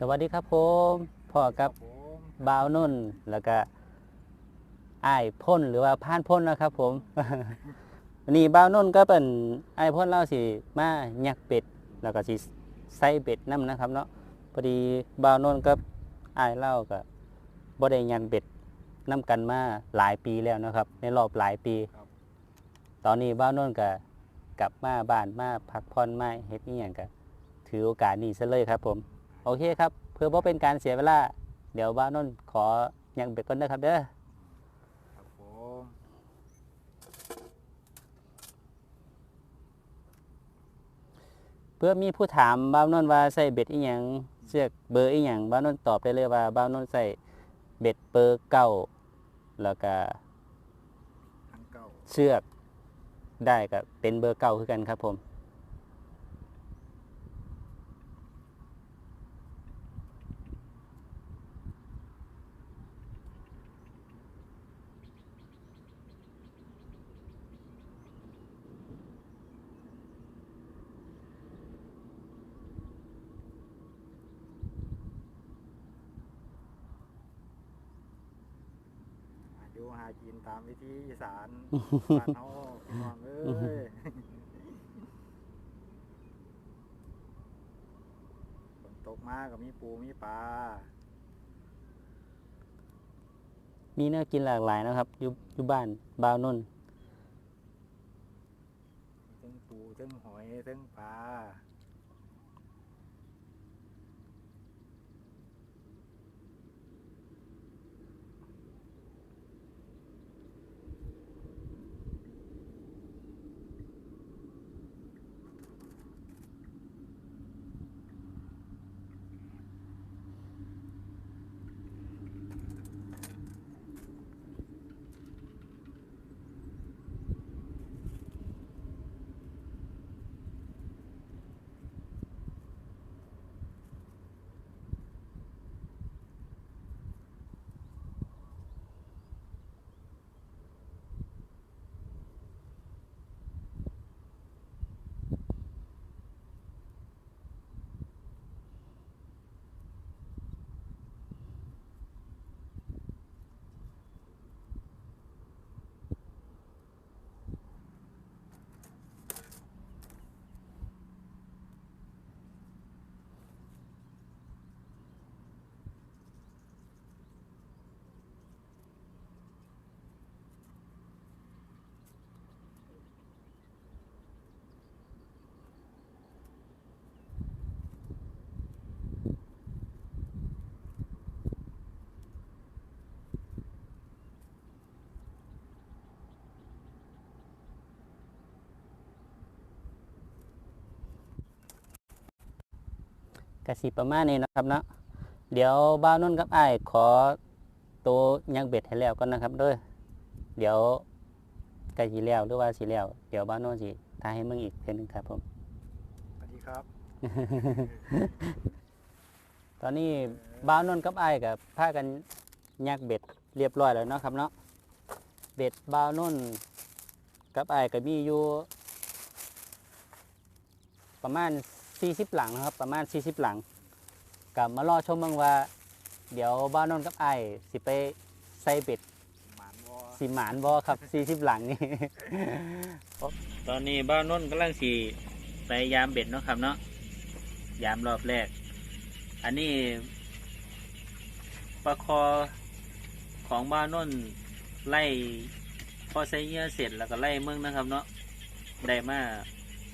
สวัสดีครับผมพ่อกับผมบ่าวนุ่นแล้วก็อ้ายพ่นหรือว่าพานพ่นนะครับ ผม วันนี้บ่าวนุ่นก็เป็นอ้ายพ่นเล่าสิมายักเป็ดแล้วก็สิใส่เป็ดน้ำนะครับเนาะพอดีบ่าวนุ่นก็อ้ายเล่าก็บ่ได้ยันเป็ดน้ำกันมาหลายปีแล้วนะครับ ในรอบหลายปี ตอนนี้บ่าวนุ่นก็กลับมาบ้านมาพักผ่อนมาเฮ็ดนี่อย่างก็ถือโอกาสนี้ซะเลยครับ ผม โอเคครับ เพื่อบ่เป็นการเสียเวลา เดี๋ยวบ้านนนท์ขอยังเบ็ดก่อนนะครับเด้อ ครับผมเพื่อมีผู้ถามบ้านนนท์ว่าใส่เบ็ดอีหยังเสือกเบอร์อีหยังบ้านนนท์ตอบได้เลยว่าบ้านนนท์ใส่เบ็ดเบอร์เก้าแล้วก็ทั้งเก่าเชือกได้ก็เป็นเบอร์เก้าคือกันครับผม หาอยู่หากินตามวิธีอี สานบ้านเฮาพี่น้องเอ้ยฝนตกมาก็มีปูมีปลามีแนวกินหลากหลายนะครับอยู่อยู่บ้านบ้าวนนท์ ทั้งปูทั้งหอยทั้งปลา กสิประมาณนี้นะครับเนาะเดี๋ยวบ้าวนนท์กับอ้ายขอตัวยังเบ็ดให้แล้วก่อนนะครับเด้อเดี๋ยวใกล้สิแล้วหรือว่าสิแล้ว เดี๋ยวบ้าวนนท์สิทายให้มึงอีกเพียงนึงครับผม สวัสดีครับ ตอนนี้บ้าวนนท์กับไอ้ายกับพากันยักเบ็ดเรียบร้อยแล้วเนาะครับเนาะเบ็ดบ้าวนนท์กับไอ้ายก็มีอยู่ประมาณ 40 หลังนะครับ ประมาณ 40 หลังกับมารอชมเบ้างว่า เดี๋ยวบ้าวนนกับไอ้สิไปใส่เบ็ดสีหมานบอครับ 40 หลังนี่ ตอนนี้บ้าวนนท์กำลังสีไปยามเบ็ดเนาะครับเนาะยามรอบแรก อันนี้ปลาคอของบ้าวนนไล่พอใส่เหยื่อเสร็จแล้วก็ไล่เมืองนะครับ เนาะได้มา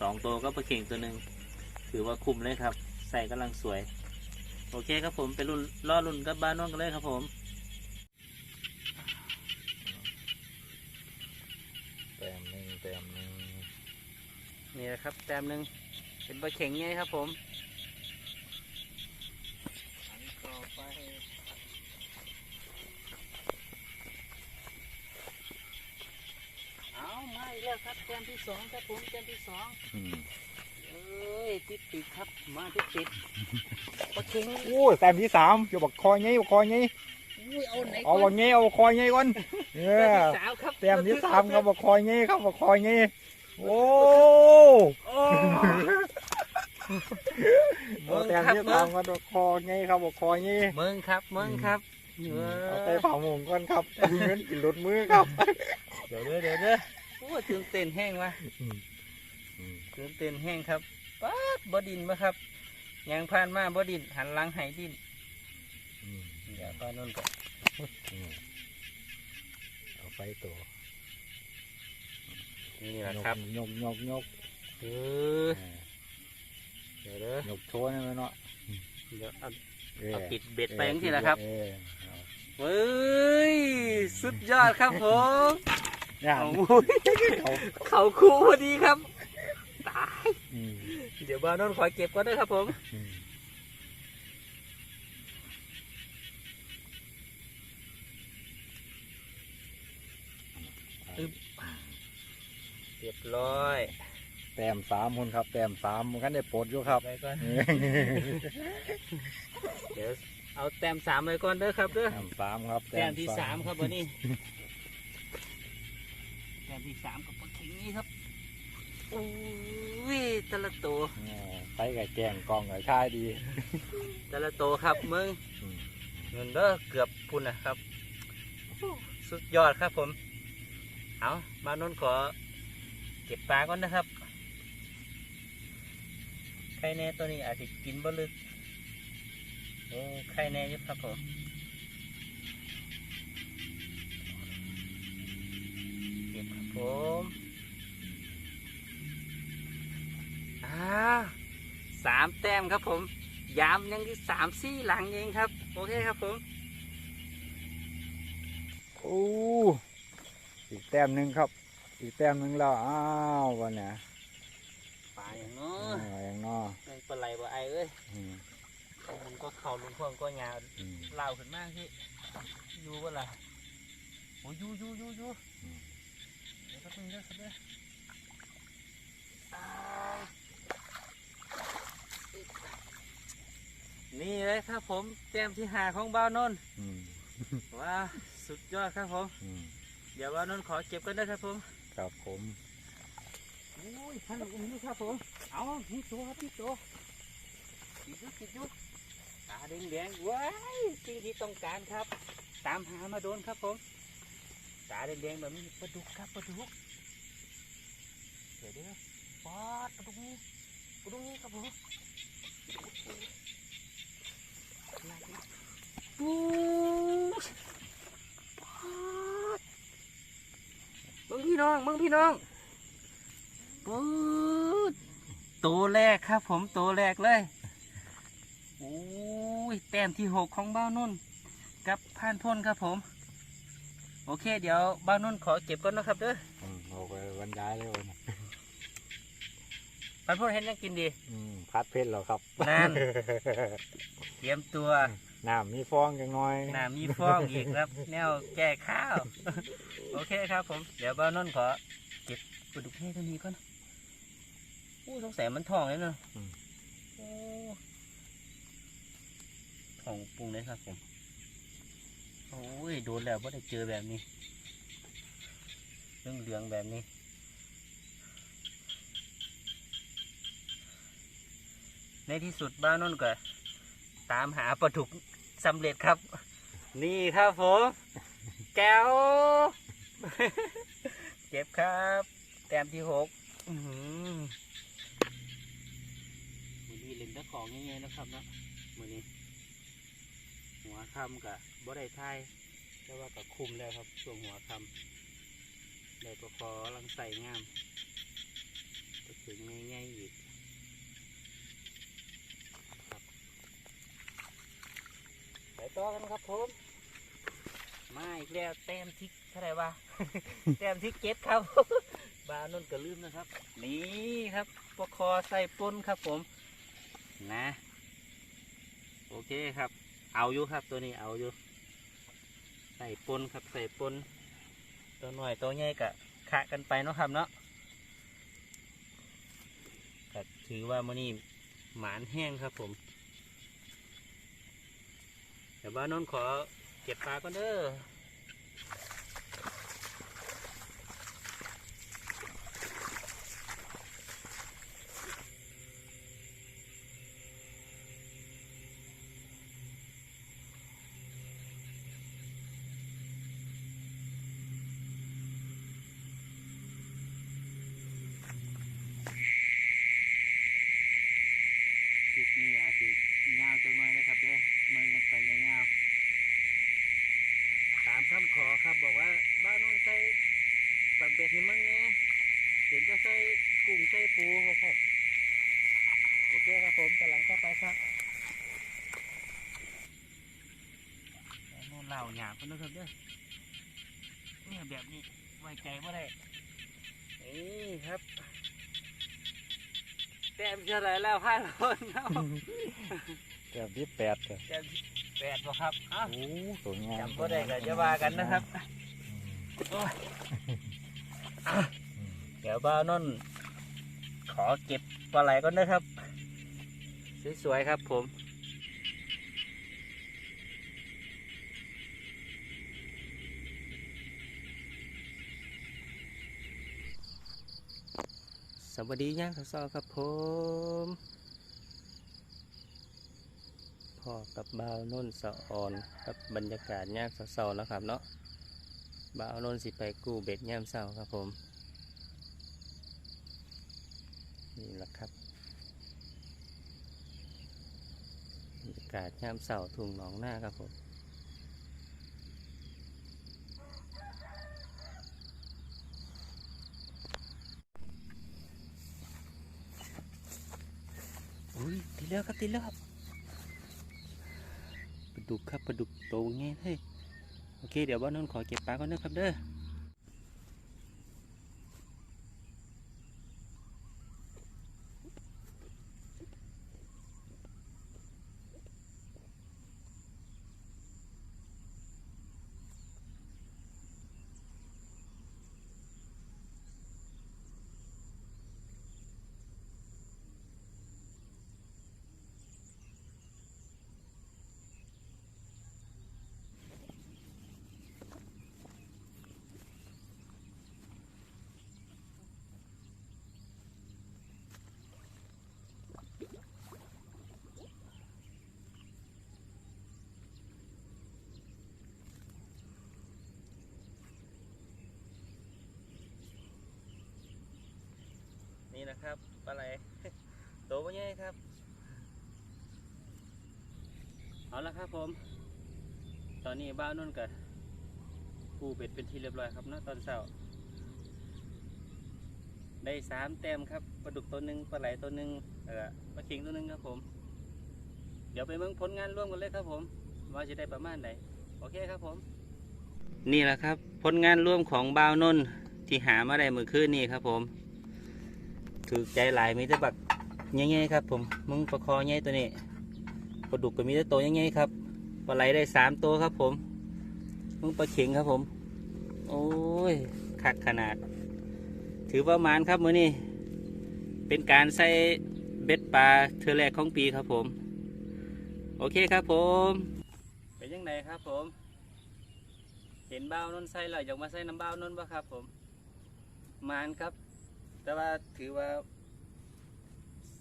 สองตัวก็ปลาเข่งตัวหนึ่ง ถือว่าคุ้มเลยครับ ใส่กำลังสวย โอเคครับผมไปรุ่นล่อรุ่นกับบ้านนนท์กันเลยครับผมแต้มหนึ่งแต้มหนึ่งนี่แหละครับแต้มหนึ่งเป็นปลาเข่งไงครับผมอันต่อไปเอามาอีกแล้วครับแต้มที่สองครับผมแต้มที่สอง อืมเอ้ยติดติดครับมาติดติดปลาเข่งโอ้ยแต้มที่สามเดี๋ยวบอกคอยงี้บอกคอยงี้อุ้ยเอาไหนเอาบอกงี้เอาบอกคอยงี้ก่อนเอแต้มอที่สามครับแต้มที่สามครับบอกคอยงี้ครับบอกคอยงี้โอ้โอ้โอ้แต้มที่ตามกันว่าคอไงครับบอกคอไงเมืองครับเมืองครับเอาไปเผาหมงก่อนครับมีเงินกินรถมือครับ เดี๋ยวเด้อเดี๋ยวเด้อโอ้ตื่นเต้นแห้งวะตื่นเต้นแห้งครับ ป๊าดบดินมาครับยังผ่านมาบดินหันหลังให้ดินเดี๋ยวป้านุ่นก่อนเอาไปตัวนี่แหละครับยกยกยกเออเดี๋ยวเด้อยกโชว์นี่ไหมเนาะเดี๋ยวเอาเออเอาปิดเบ็ดไปอย่างที่แหละครับเออเอาเฮ้ยสุดยอดครับผมเนี่ยเอาเขาเขาคู่พอดีครับอืม เดี๋ยวบ้านนนขอเก็บก่อนด้วยครับผมอืมเรียบร้อยแต้มสามคนครับแต้มสามมันกันได้ปลดอยู่ครับ ไปก่อนเดี๋ยวเอาแต้มสามไปก่อนเด้อครับเด้อแต้มสามครับแต้มที่สามครับวันนี้แต้มที่สามกับปลาเข็งนี่ครับโอ้ยแตะละโตวเออไปกับแกงกองกับชายดีแตะละโตวครับมึงอืมเงินเด้อเกือบพุ่นนะครับโอ้สุดยอดครับผม เอามานนท์ขอเก็บปลาก่อนนะครับไข่แน่ตัวนี้อาจจะกินบ่ลึกโอ้ไข่แน่อยุบครับผม เก็บครับผมอ่าสามแต้มครับผมยามยังที่สามซี่หลังเองครับ โอเคครับผมโอ้อีกแต้มหนึ่งครับ อีกแต้มหนึ่งแล้ว อ้าววันเนี้ยปลาอย่างเน้ออ่าอย่างนอมันปลาไหลบ่ไอเอ้ยอืมมันก็เข่าลุงพวงก็ยาวอืมเล่าขึ้นมากที่อยู่ว่าล่ะโอ้ยอยู่อยู่อยู่อยู่อืมเดี๋ยวแป๊บนึงเด้อครับเด้ออ่า นี่เลยครับผมแต้มที่หาของบ้าวนนท์อืมว้าวสุดยอดครับผม อืมเดี๋ยวบ้าวนนท์ขอเก็บกันนะครับผมครับผมโอ้ยท่านอุ้มนี่ครับผมเอาพี่ตัวครับพี่ตัวติดอยุติดอยุตาแดงแดงๆว้ายสิ่งที่ต้องการครับ ตามหามาโดนครับผมตาแดงแดงๆแบบนี้ปลาดุกครับปลาดุกเดี๋ยวเดี๋ยวปอดปลาดุกนี่ปลาดุกนี่ครับผม ปู๊ดปอดมึงพี่น้องมึงพี่น้องปูดตัวแรกครับ ผมตัวแรกเลยโอ้ยแต้มที่หกของบ้าวนุ่นกับผ่านพ้นครับผม โอเค เดี๋ยวบ้าวนุ่นขอเก็บก่อนนะครับเด้ออืมเอาไปบรรยายเลยวัน นี้ผ่านพ้นเห็นยังกินดี อืมพัดเพชรเหรอครับนั่น เตรียมตัวน้ำมีฟองจังน้อยน้ำมีฟองอีกครับ แนวแก้ข้าว โอเคครับผม เดี๋ยวบ้าวนุ่นขอเก็บปลาดุกให้ตัวนี้ก่อนอู้สงสัยมันทองเลยเนาะอืมโอ้ของปรุงเลยครับผมโอ้ยโดนแล้วว่าได้เจอแบบนี้เรื่องเหลืองๆแบบนี้ ในที่สุดบ้านนนก็ ตามหาปลาดุกสำเร็จครับ นี่ครับผมแก้วเก็บครับ แต้มที่หกอื้อหือมือนี้เล่นตะของง่ายๆนะครับเนาะมือนี้ หัวคำกับบ่ได้ทายแต่ว่ากับคุมแล้วครับช่วงหัวคำได้ก็ขอลังใส่งาม ก็ถึงง่ายๆอีกครับไป ต่อกันครับผมมาอีกแล้วแต้มทิกเท่าไหร่วะ แต้มทิกเก็ตครับ บาวนนก็ลืมนะครับ นี่ครับปกคอใส่ปนครับผม นะ โอเคครับ เอาอยู่ครับตัวนี้เอาอยู่ ใส่ปนครับใส่ปนตัวหน่อยตัวใหญ่กะขะกันไปเนาะครับเนาะก็ถือว่ามันนี่หมานแห้งครับผม เดี๋ยวบ้านนนขอเก็บปลาก่อนเด้อ ยาวจังเลยนะครับเด้อมือกันไปยาวๆตามคำขอ ครับ บอกว่าบ้านโน้นใส่ปักเบ็ดให้มึงเนี่ยเห็นจะใส่กุ้งใส่ปูครับโอเคครับผมกำลังเข้าไปครับโน่นเหล่าหยาบกันนะครับเด้อเนี่ยแบบนี้ไว้ใจว่ได้นี่ครับแต้มเท่าไหรแล้วห้าคนเนาะ แต้มที่แปดครับแต้มแป ดบ่ครับเอ้าโอ้สวยงามจำบ่ได้ก็จะว่ากันนะครับโอ้ยอะเดี๋ยวบ้าวนนท์ขอเก็บปลาไหลก่อนนะครับ สวยๆครับผมสวัสดีย่างสาวๆครับผม พ่อกับบ่าวนุ่นสะออนกับบรรยากาศย่างสาๆแล้วครับเนาะบ่าวนุ่นสิไปกู้เบ็ดย่ามเสาครับผม นี่แหละครับบรรยากาศย่ามเสาทุ่งหนองหน้าครับผมอุ้ยติดแล้วครับติดแล้วครับ ดุกครับปลาดุกโตเงเฮ้ยโอเคเดี๋ยวบ้านนนท์ขอเก็บปลาก่อนนะครับเด้อ นี่นะครับปลาไหลโตวใหญ่ครับ เอาละครับผม ตอนนี้บ้านนุ่นกับปูเป็ดเป็นที่เรียบร้อยครับเนาะตอนเช้าได้สามแต้มครับปลาดุกตัวหนึ่งปลาไหลตัวหนึ่งเออปลาเข็งตัวหนึ่งครับผม เดี๋ยวไปเบิ่งผลงานร่วมกันเลยครับผม ว่าจะได้ประมาณไหนโอเคครับผม นี่แหละครับ ผลงานร่วมของบ่าวนนท์ที่หามาได้มือคืนนี่ครับผม ถือใจหลายมีแต่บักใหญ่ๆครับ ผมมึงประคอใหญ่ตัวนี้ปลาดุกก็มีแต่ตัวใหญ่ๆครับปลาไหลได้สามตัวครับ ผม มึงปลาเข็งครับ ผม โอ้ยคักขนาด ถือว่ามานครับมือนี้เป็นการใส่เบ็ดปลาเทอแรกของปีครับผม โอเคครับ ผมเป็นยังไงครับ ผม เห็นบ้านนใส่แล้วอยากมาใส่น้ำบ้านนท์ป่ะครับ ผมมานครับ แต่ว่าถือว่า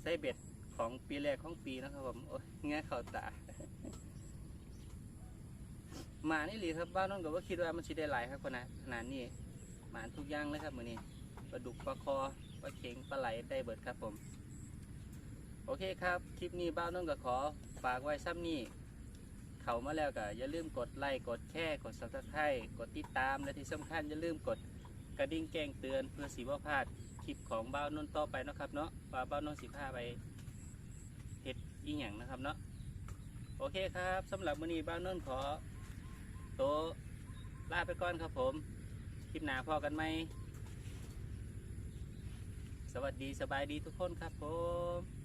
ไส้เบ็ดของปีแรกของปีนะครับผม โอ้ยแง่เข่าตา หมานี่หลีครับบ้านน้องก็ว่าคิดว่ามันสิได้หลายครับขนาดขนาดนี้ หมานทุกอย่างเลยครับมือนี้ปลาดุกปลาคอปลาเข็งปลาไหลได้เบิดครับผม โอเคครับ คลิปนี้บ้านน้องก็ขอฝากไว้ซ้ำนี้เขามาแล้วก็อย่าลืมกดไลค์กดแชร์กด subscribe กดติดตามและที่สำคัญอย่าลืมกดกระดิ่งแจ้งเตือนเพื่อสีว่าพลาด คลิปของบ้าวนนต่อไปนะครับเนาะว่าบ้าวนนท์สิพาไปเห็ดอีหยังนะครับเนาะโอเคครับสำหรับมื้อนี้บ้าวนนขอโตลาไปก่อนครับผม คลิปหน้าพอกันไหมสวัสดีสบายดีทุกคนครับผม